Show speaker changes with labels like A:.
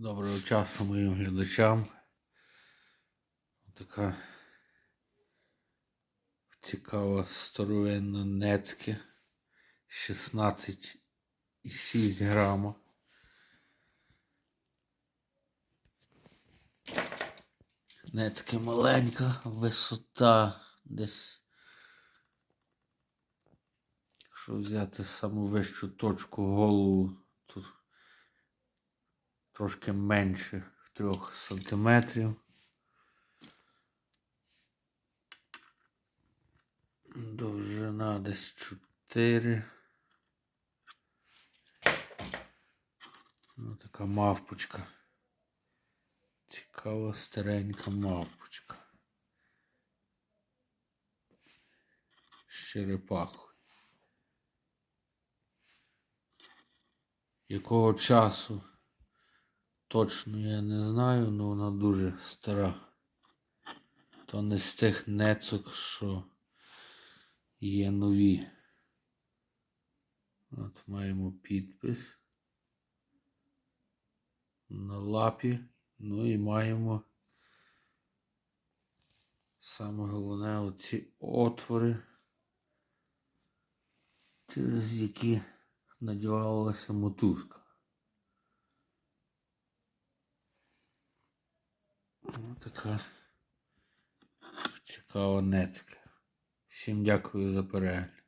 A: Доброго часу моїм глядачам. Така цікава старовинна нецьке 16,6 грама. Нецьке маленька, висота десь. Якщо взяти саму вищу точку голову, тут трошки менше 3 сантиметрів. Довжина десь 4. Ну, така мавпочка. Цікава старенька мавпочка. З. Якого часу? Точно я не знаю, але вона дуже стара. То не з тих нецок, що є нові. От маємо підпис на лапі. Ну і маємо саме головне оці отвори, через які надівалася мотузка. Ось така цікава нецька. Всім дякую за перегляд.